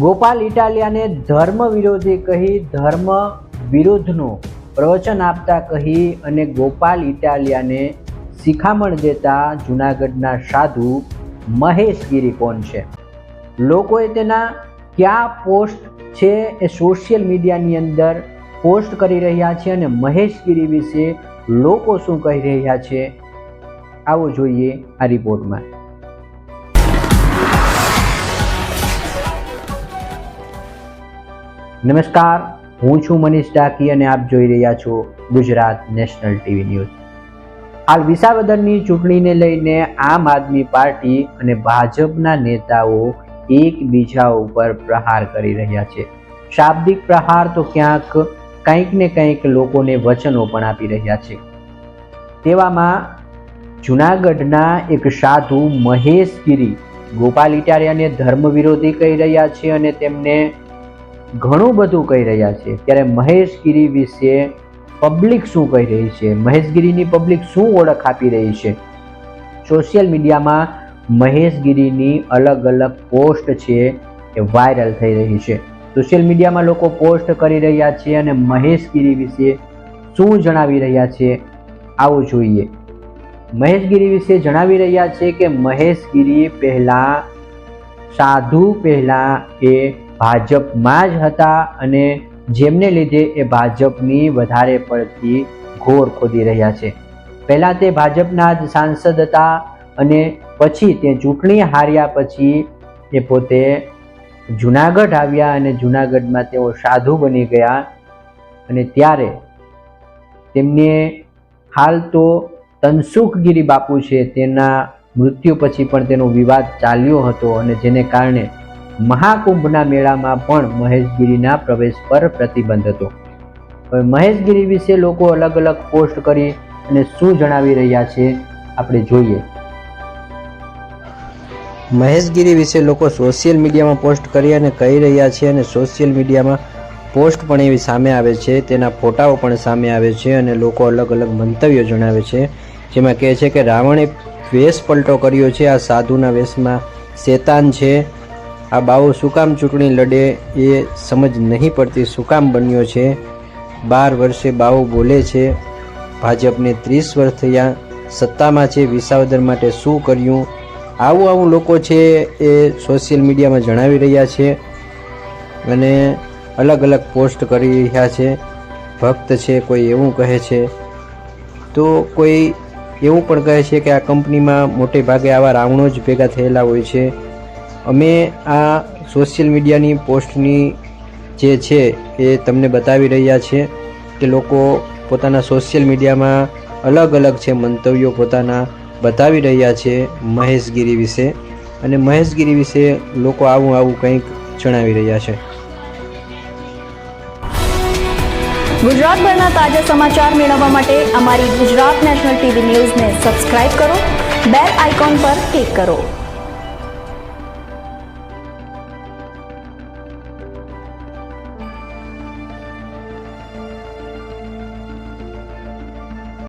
ગોપાલ ઇટાલિયાને ધર્મ વિરોધી કહી ધર્મ વિરુદ્ધનું પ્રવચન આપતા કહી અને ગોપાલ ઇટાલિયાને શિખામણ દેતા જૂનાગઢના સાધુ મહેશગીરી કોણ છે? લોકોએ તેના કયા પોસ્ટ છે એ સોશિયલ મીડિયાની અંદર પોસ્ટ કરી રહ્યા છે અને મહેશગીરી વિશે લોકો શું કહી રહ્યા છે? આવો જોઈએ આ રિપોર્ટમાં. નમસ્કાર, હું છું મનીષ ડાકી અને આપ જોઈ રહ્યા છો ગુજરાત નેશનલ ટીવી ન્યૂઝ. હાલ વિસાવદરની ચૂંટણીને લઈને આમ આદમી પાર્ટી અને ભાજપના નેતાઓ એકબીજા ઉપર પ્રહાર કરી રહ્યા છે. શાબ્દિક પ્રહાર તો ક્યાંક કંઈક ને કંઈક લોકોને વચનો પણ આપી રહ્યા છે. તેવામાં જુનાગઢના એક સાધુ મહેશ ગિરી ગોપાલ ઇટારિયાને ધર્મ વિરોધી કહી રહ્યા છે અને તેમને ઘણું બધું કહી રહ્યા છે. ત્યારે મહેશગીરી વિશે પબ્લિક શું કહી રહી છે? મહેશગીરીની પબ્લિક શું ઓળખ આપી રહી છે? સોશિયલ મીડિયામાં મહેશગીરીની અલગ અલગ પોસ્ટ છે એ વાયરલ થઈ રહી છે. સોશિયલ મીડિયામાં લોકો પોસ્ટ કરી રહ્યા છે અને મહેશગીરી વિશે શું જણાવી રહ્યા છે આવું જોઈએ. મહેશગીરી વિશે જણાવી રહ્યા છે કે મહેશગીરી પહેલાં સાધુ પહેલાં એ ભાજપમાં જ હતા અને જેમને લીધે એ ભાજપની વધારે પડતી ઘોર ખોદી રહ્યા છે. પહેલાં તે ભાજપના જ સાંસદ હતા અને પછી તે ચૂંટણી હાર્યા પછી એ પોતે જુનાગઢ આવ્યા અને જુનાગઢમાં તેઓ સાધુ બની ગયા અને ત્યારે તેમને હાલ તો તનસુખગીરી બાપુ છે, તેના મૃત્યુ પછી પણ તેનો વિવાદ ચાલ્યો હતો અને જેને કારણે મહાકુંભના મેળામાં પણ મહેશગીરીના પ્રવેશ પર પ્રતિબંધ હતો. હવે મહેશગીરી વિશે લોકો અલગ અલગ પોસ્ટ કરી અને શું જણાવી રહ્યા છે, આપણે જોઈએ. મહેશગીરી વિશે લોકો સોશિયલ મીડિયામાં પોસ્ટ કરી અને કહી રહ્યા છે અને સોશિયલ મીડિયામાં પોસ્ટ પણ એવી સામે આવે છે, તેના ફોટાઓ પણ સામે આવે છે અને લોકો અલગ અલગ મંતવ્યો જણાવે છે, જેમાં કહે છે કે રાવણે વેશ પલટો કર્યો છે, આ સાધુના વેશમાં શેતાન છે આ બાવો શું ચૂંટણી લડે એ સમજ નહીં પડતી શું બન્યો છે. બાર વર્ષે બાવો બોલે છે, ભાજપને ત્રીસ વર્ષ થયા, સત્તામાં છે, વિસાવદર માટે શું કર્યું? આવું આવું લોકો છે એ સોશિયલ મીડિયામાં જણાવી રહ્યા છે અને અલગ અલગ પોસ્ટ કરી રહ્યા છે. ભક્ત છે, કોઈ એવું કહે છે. તો કોઈ એવું પણ કહે છે કે આ કંપનીમાં મોટે ભાગે આવા રાવણો જ ભેગા થયેલા હોય છે. અમે આ સોશિયલ મીડિયાની પોસ્ટની જે છે એ તમને બતાવી રહ્યા છે કે લોકો પોતાના સોશિયલ મીડિયામાં અલગ અલગ છે મંતવ્યો પોતાના બતાવી રહ્યા છે મહેશગીરી વિશે. અને મહેશગીરી વિશે લોકો આવું આવું કંઈક જણાવી રહ્યા છે. ગુજરાતભરના તાજા સમાચાર મેળવવા માટે અમારી ગુજરાત નેશનલ ટીવી ન્યૂઝને સબસ્ક્રાઇબ કરો, બેલ આઇકોન પર ક્લિક કરો.